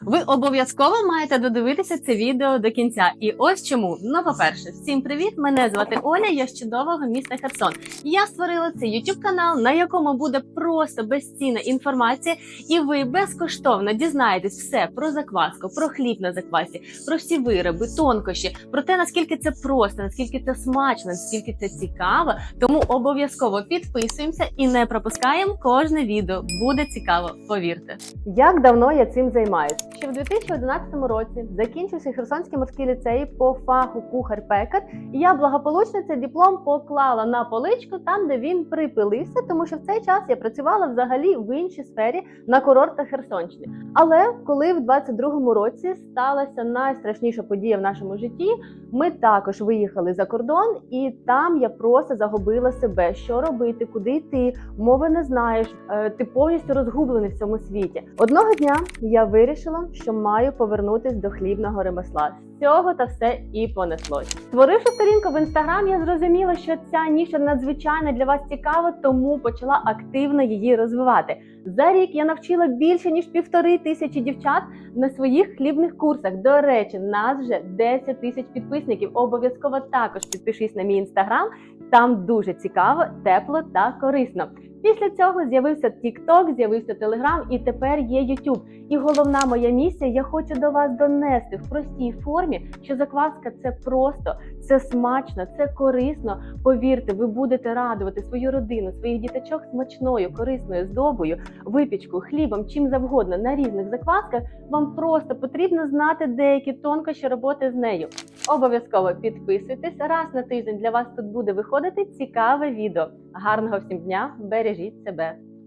Ви обов'язково маєте додивитися це відео до кінця. І ось чому. Ну, по-перше, всім привіт! Мене звати Оля, я з чудового міста Херсон. Я створила цей YouTube канал, на якому буде просто безцінна інформація, і ви безкоштовно дізнаєтесь все про закваску, про хліб на заквасі, про всі вироби, тонкощі, про те, наскільки це просто, наскільки це смачно, наскільки це цікаво. Тому обов'язково підписуємося і не пропускаємо кожне відео. Буде цікаво, повірте. Як давно я цим займаюся? Ще в 2011 році закінчився Херсонський морський ліцей по фаху кухар-пекар, і я благополучно цей диплом поклала на поличку там, де він припилився, тому що в цей час я працювала взагалі в іншій сфері на курортах Херсонщини. Але коли в 22-му році сталася найстрашніша подія в нашому житті, ми також виїхали за кордон, і там я просто загубила себе, що робити, куди йти, мови не знаєш, е, ти повністю розгублений в цьому світі. Одного дня я вирішила, що маю повернутись до хлібного ремесла. З цього та все і понеслось. Створивши сторінку в інстаграм, я зрозуміла, що ця ніша надзвичайно для вас цікава, тому почала активно її розвивати. За рік я навчила більше ніж півтори тисячі дівчат на своїх хлібних курсах. До речі, нас вже 10 тисяч підписників. Обов'язково також підпишись на мій інстаграм. Там дуже цікаво, тепло та корисно. Після цього з'явився TikTok, з'явився Telegram і тепер є YouTube. І головна моя місія, я хочу до вас донести в простій формі, що закваска це просто, це смачно, це корисно. Повірте, ви будете радувати свою родину, своїх діточок смачною, корисною здобою, випічкою, хлібом, чим завгодно на різних заквасках. Вам просто потрібно знати деякі тонкощі роботи з нею. Обов'язково підписуйтесь. Раз на тиждень для вас тут буде виходити цікаве відео. Гарного всім дня! Бережіть себе!